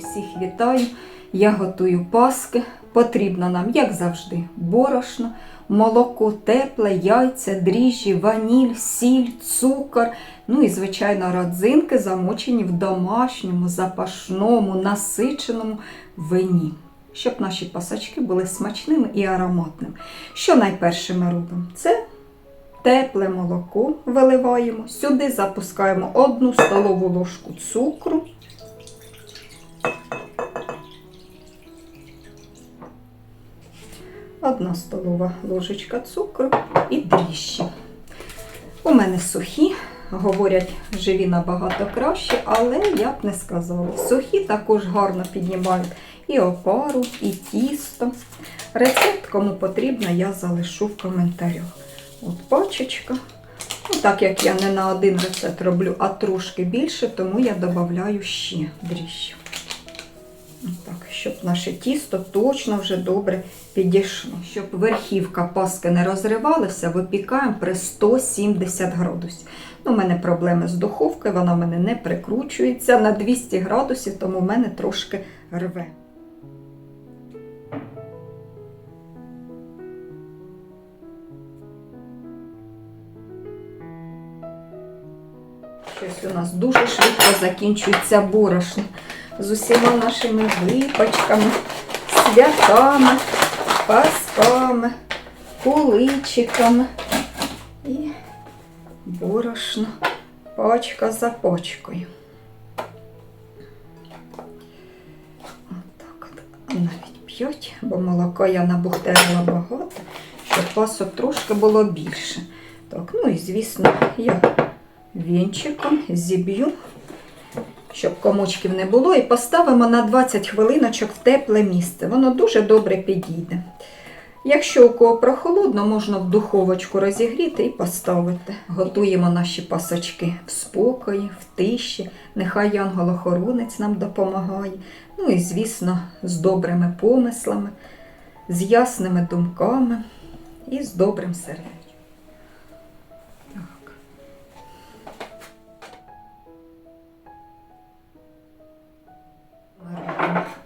Усіх вітаю. Я готую паски. Потрібно нам, як завжди, борошно, молоко тепле, яйця, дріжджі, ваніль, сіль, цукор. Ну і, звичайно, родзинки, замочені в домашньому, запашному, насиченому вині. Щоб наші пасочки були смачними і ароматними. Що найперше ми робимо? Це тепле молоко виливаємо. Сюди запускаємо одну столову ложку цукру. Одна столова ложечка цукру і дріжджі. У мене сухі, говорять, живі набагато краще, але я б не сказала. Сухі також гарно піднімають і опару, і тісто. Рецепт, кому потрібно, я залишу в коментарях. От пачечка. Ну, так як я не на один рецепт роблю, а трошки більше, тому я додаю ще дріжджі. Так, щоб наше тісто точно вже добре підійшло. Щоб верхівка паски не розривалася, випікаємо при 170 градусів. Ну, у мене проблеми з духовкою, вона в мене не прикручується на 200 градусів, тому в мене трошки рве. Щось у нас дуже швидко закінчується борошно з усіма нашими випачками, святами, пасками, куличиками і борошно пачка за пачкою. Отак от. Навіть п'ять, бо молока я набухтерила багато, щоб пасок трошки було більше. Так, ну і звісно, я вінчиком зіб'ю щоб комочків не було, і поставимо на 20 хвилиночок в тепле місце. Воно дуже добре підійде. Якщо у кого прохолодно, можна в духовочку розігріти і поставити. Готуємо наші пасочки в спокої, в тиші. Нехай янгол-охоронець нам допомагає. Ну і, звісно, з добрими помислами, з ясними думками і з добрим сердечком.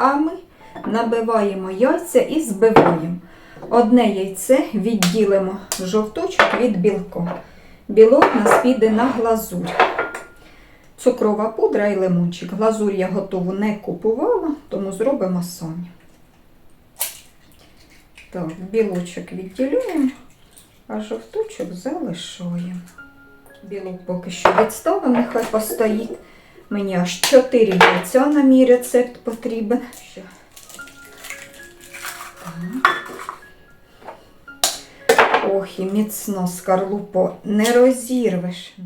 А ми набиваємо яйця і збиваємо. Одне яйце відділимо жовточок від білка. Білок нас піде на глазурь. Цукрова пудра і лимончик. Глазурь я готову не купувала, тому зробимо самі. Так, білочок відділюємо, а жовточок залишаємо. Білок поки що відставимо, нехай постоїть. Мені аж 4 яйця на мій рецепт потрібен. Ох, і міцно скарлупо не розірвеш.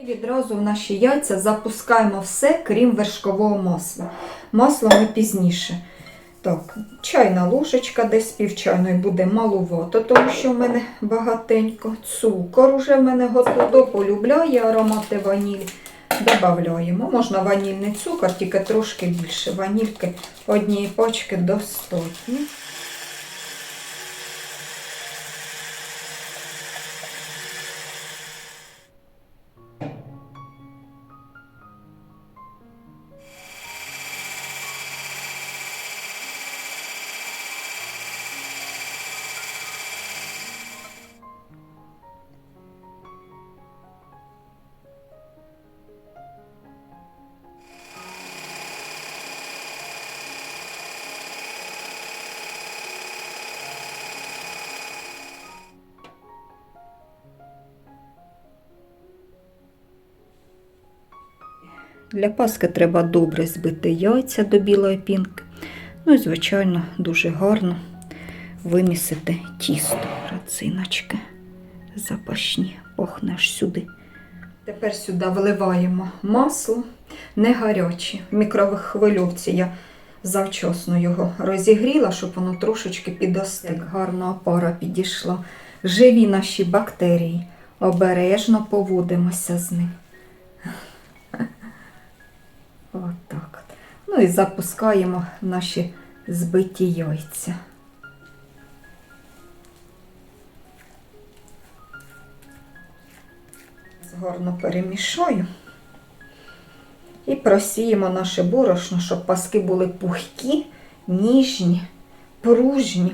І відразу в наші яйця запускаємо все, крім вершкового масла. Масло ми пізніше. Так, чайна ложечка десь півчайної буде малувато, тому що в мене багатенько. Цукор уже в мене готово, полюбляє аромати ваніль. Добавляємо. Можна ванільний цукор, тільки трошки більше. Ванільки однієї пачки достатньо. Для паски треба добре збити яйця до білої пінки. Ну і, звичайно, дуже гарно вимісити тісто, рациночки запашні, пахне аж сюди. Тепер сюди вливаємо масло, не гаряче. В мікрохвильовці я завчасно його розігріла, щоб воно трошечки підостигло. Гарна опара підійшла. Живі наші бактерії. Обережно поводимося з ним. Отак. От. Ну і запускаємо наші збиті яйця. Гарно перемішаю. І просіємо наше борошно, щоб паски були пухкі, ніжні, пружні.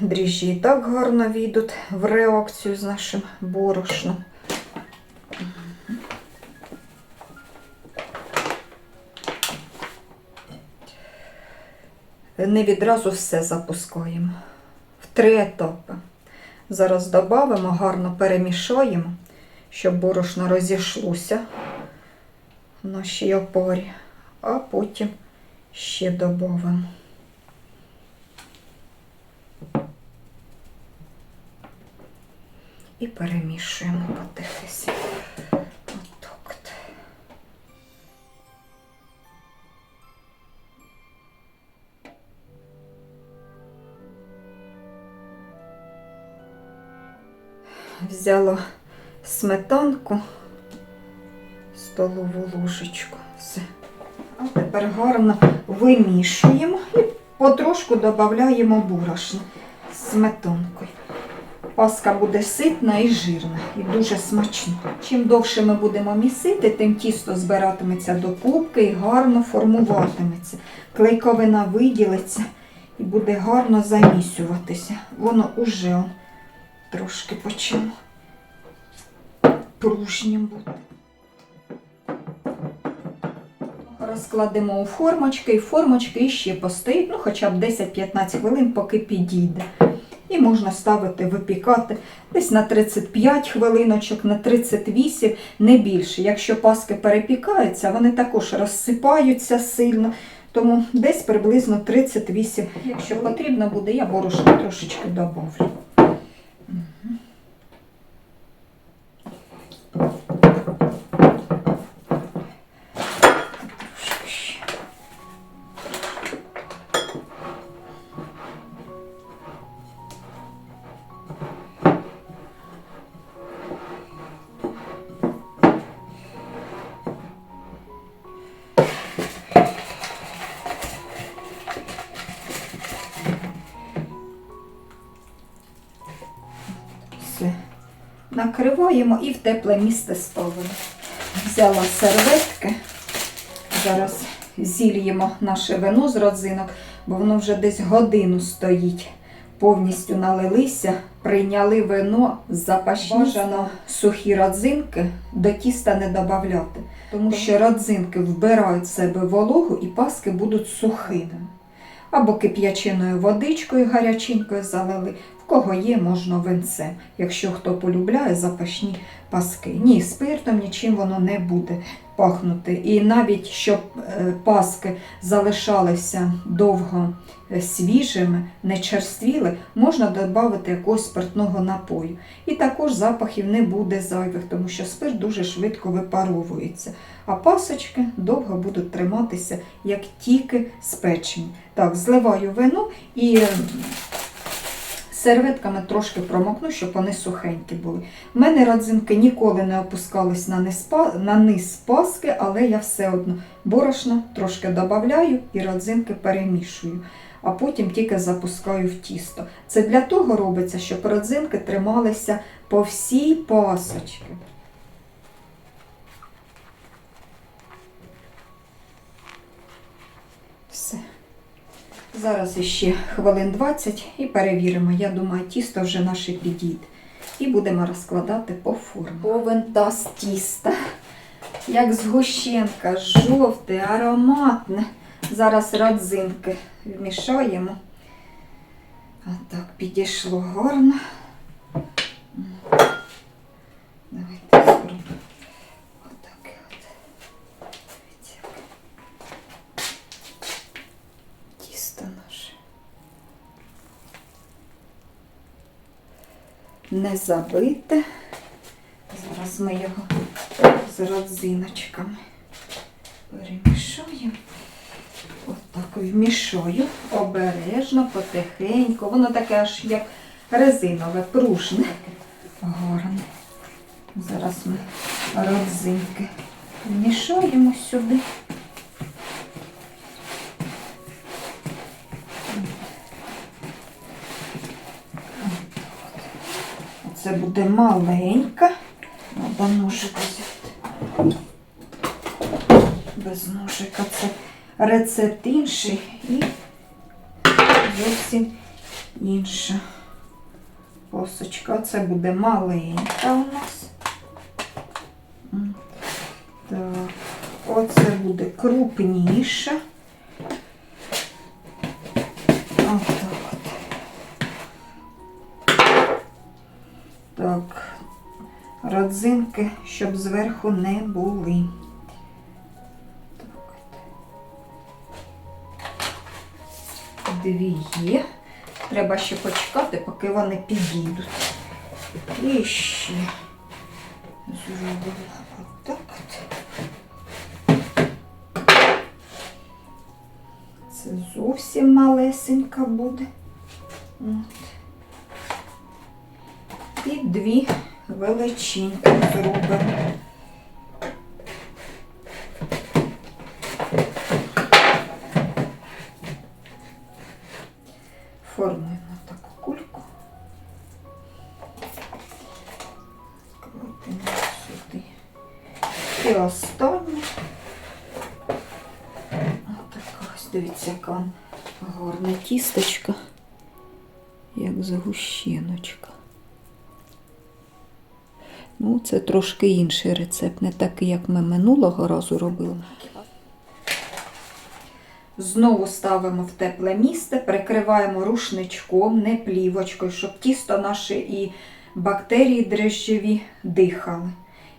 Дріжджі і так гарно війдуть в реакцію з нашим борошном. Не відразу все запускаємо. В три етапи. Зараз додамо, гарно перемішаємо, щоб борошно розійшлося в нашій опорі, а потім ще додамо. І перемішуємо потихесенько. Взяла сметанку, столову ложечку. Все. А тепер гарно вимішуємо і потрошку додаємо борошно з сметанкою. Паска буде ситна і жирна, і дуже смачна. Чим довше ми будемо місити, тим тісто збиратиметься до кубки і гарно формуватиметься. Клейковина виділиться і буде гарно замісюватися. Воно уже трошки почало пружнім бути. Розкладемо у формочки, і формочки ще постоїть, ну хоча б 10-15 хвилин, поки підійде. І можна ставити, випікати десь на 35 хвилиночок, на 38, не більше. Якщо паски перепікаються, вони також розсипаються сильно. Тому десь приблизно 38. Якщо потрібно буде, я борошно трошечки добавлю. Накриваємо і в тепле місце ставимо. Взяла серветки. Зараз зільємо наше вино з родзинок, бо воно вже десь годину стоїть. Повністю налилися, прийняли вино, запашні. Бажано сухі родзинки до тіста не додавати, тому що родзинки вбирають в себе вологу і паски будуть сухими. Або кип'ячиною водичкою гаряченькою залили. В кого є, можна винцем, якщо хто полюбляє запашні паски. Ні, спиртом нічим воно не буде пахнути. І навіть щоб е, паски залишалися довго свіжими, не черствіли, можна додати якогось спиртного напою. І також запахів не буде зайвих, тому що спирт дуже швидко випаровується. А пасочки довго будуть триматися, як тільки спечені. Так, зливаю вино і е, серветками трошки промокну, щоб вони сухенькі були. У мене родзинки ніколи не опускались на низ, паски, але я все одно борошно трошки додаю і родзинки перемішую. А потім тільки запускаю в тісто. Це для того робиться, щоб родзинки трималися по всій пасочці. Все. Зараз іще хвилин 20 і перевіримо. Я думаю, тісто вже наше підійде. І будемо розкладати по формі. Повен таз тіста. Як згущенка, жовте, ароматне. Зараз родзинки вмішаємо. Отак підійшло гарно. Давайте спробуємо. Отак от. Дивіться, тісто наше. Не забите. Зараз ми його з родзиночками перемішуємо. Вмішую обережно, потихеньку. Воно таке аж як резинове, пружне. Гарне. Зараз ми родзинки вмішаємо сюди. Це буде маленька. Треба ножик взяти. без ножика. Це рецепт інший і зовсім інша посочка. Це буде маленька у нас. Так, оце буде крупніша. Так, родзинки, щоб зверху не були. Дві є. Треба ще почекати, поки вони підійдуть. І ще зробила отак от. Це зовсім малесенька буде. От. І дві величинки зробимо. Формуємо таку кульку. Крутимо сюди. І останнє. Отака ось, дивіться, яка гарна тісточка, як загущеночка. Ну, це трошки інший рецепт, не такий, як ми минулого разу робили. Знову ставимо в тепле місце, прикриваємо рушничком, не плівочкою, щоб тісто наше і бактерії дрожжеві дихали.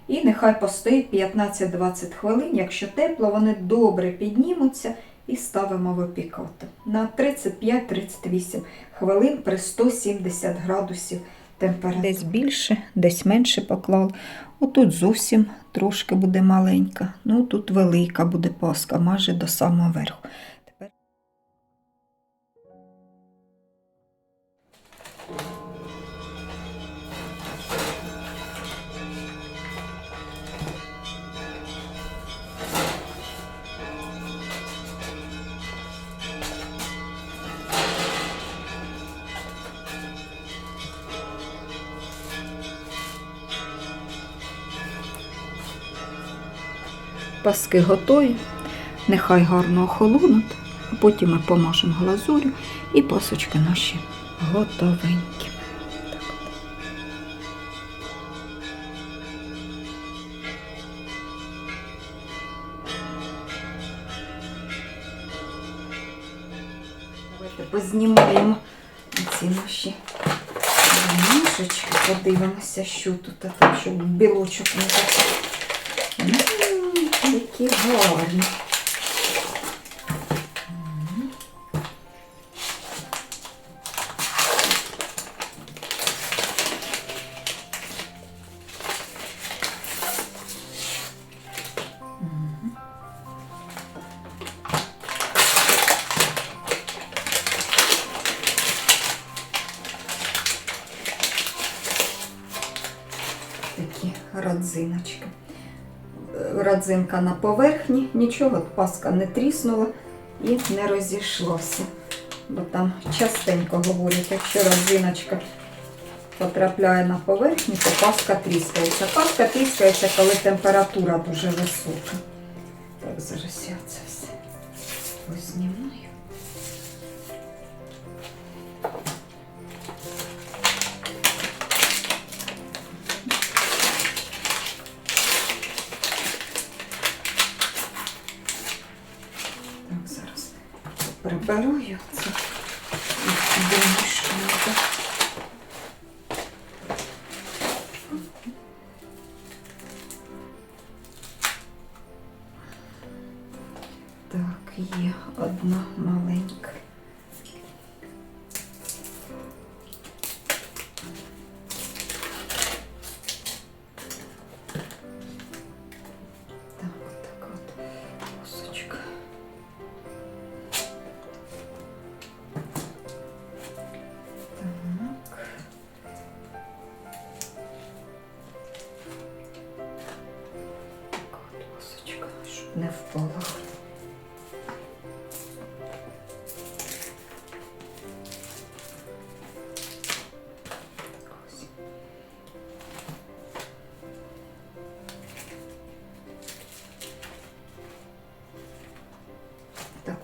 І нехай постоїть 15-20 хвилин. Якщо тепло, вони добре піднімуться і ставимо випікати. На 35-38 хвилин при 170 градусів температури. Десь більше, десь менше поклав. Отут зовсім трошки буде маленька. Ну тут велика буде паска, майже до самого верху. Паски готові. Нехай гарно охолонуть, а потім ми помажемо глазурю і пасочки наші готовенькі. Давайте познімаємо ці наші ніжечки, подивимося, що тут, так, щоб білочок не закрив. М, Які гарні. М. М. Такі родзиночки Родзинка на поверхні, нічого, паска не тріснула і не розійшлося. Бо там частенько говорять, якщо родзиночка потрапляє на поверхню, то паска тріскається. Паска тріскається, коли температура дуже висока. Я це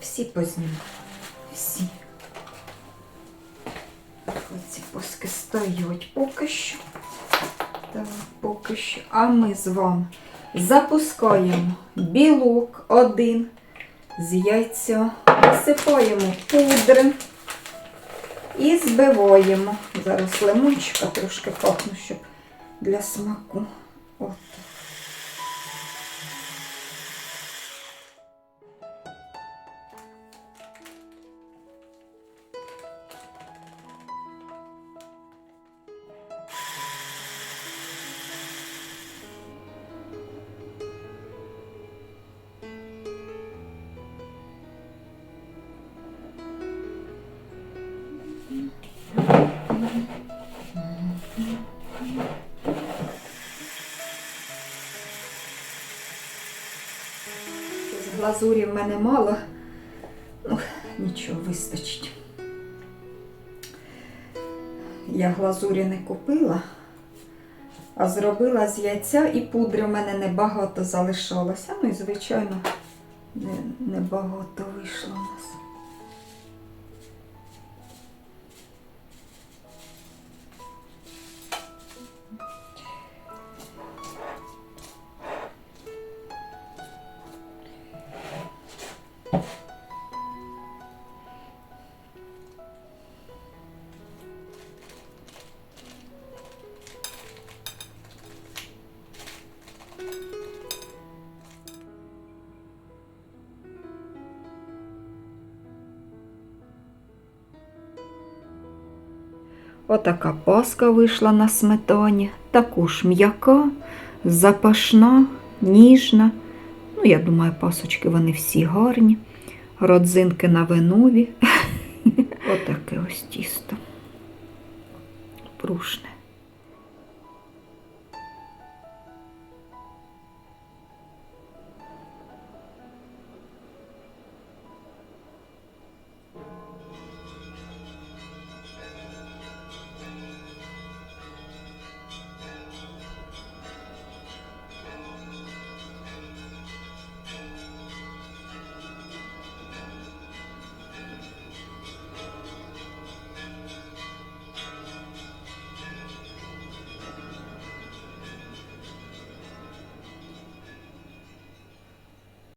Всі познімаю. Всі. Оці поски стоять поки що. Так, поки що. А ми з вами запускаємо білок один з яйця, висипаємо пудри і збиваємо. Зараз лимончика трошки капну, щоб для смаку. Глазурі в мене мало. Ну, нічого, вистачить. Я глазурі не купила, а зробила з яйця і пудри в мене небагато залишалося. Ну і, звичайно, не- небагато вийшло у нас. Отака паска вийшла на сметані, також м'яка, запашна, ніжна. Ну, я думаю, пасочки вони всі гарні. Родзинки на винові. Отаке ось тісто. Прушне.